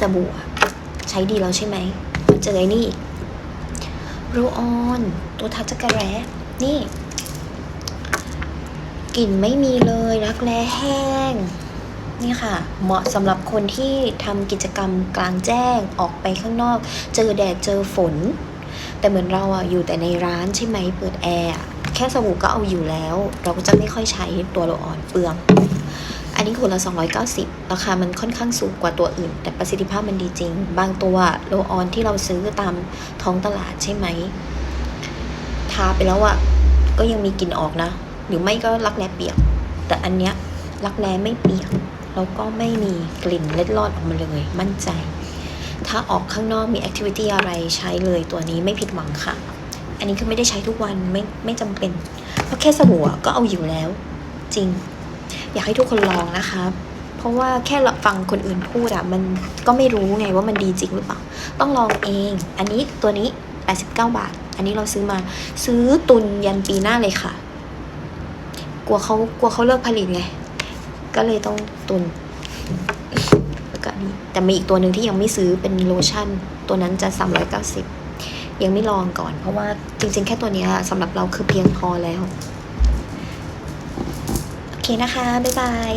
สบู่ใช้ดีแล้วใช่ไหมเจอไอ้นี่โรออนตัวทัชกระแร้นี่กลิ่นไม่มีเลยรักแร้แห้ง นี่ค่ะ เหมาะสำหรับคนที่ทำกิจกรรมกลางแจ้งออกไปข้างนอก เจอแดดเจอฝน แต่เหมือนเราอะอยู่แต่ในร้านใช่ไหมเปิดแอร์แค่สบู่ก็เอาอยู่แล้ว เราก็จะไม่ค่อยใช้ตัวโรลออนเปลือง อันนี้ขวดละ 290 ราคามันค่อนข้างสูงกว่าตัวอื่น แต่ประสิทธิภาพมันดีจริง บางตัวโลออนที่เราซื้อตามท้องตลาดใช่ไหม ทาไปแล้วอะก็ยังมีกลิ่นออกนะ หรือไม่ก็รักแร้เปียก แต่อันเนี้ยรักแร้ไม่เปียก แล้วก็ไม่มีกลิ่นเล็ดลอดออกมาเลย มั่นใจ ถ้าออกข้างนอกมีแอคทิวิตี้อะไรใช้เลยตัวนี้ไม่ผิดหวังค่ะ อันนี้คือไม่ได้ใช้ทุกวันไม่ไม่จำเป็น เพราะแค่สบู่ก็เอาอยู่แล้ว จริง อยากให้ทุกคนลองนะคะ เพราะว่าแค่ฟังคนอื่นพูดอะมันก็ไม่รู้ไงว่ามันดีจริงหรือเปล่า ต้องลองเอง อันนี้ตัวนี้ 89 บาท อันนี้เราซื้อมาซื้อตุนยันปีหน้าเลยค่ะ กลัวเขากลัวเขาเลิกผลิตไง ก็เลยต้องตุนแล้วก็นี้แต่มีอีกตัวหนึ่งที่ยังไม่ซื้อเป็นโลชั่น ตัวนั้นจะ 390ยังไม่ลองก่อน เพราะว่าจริงๆ แค่ตัวนี้สำหรับเราคือเพียงพอแล้ว เคนะคะ บ๊ายบาย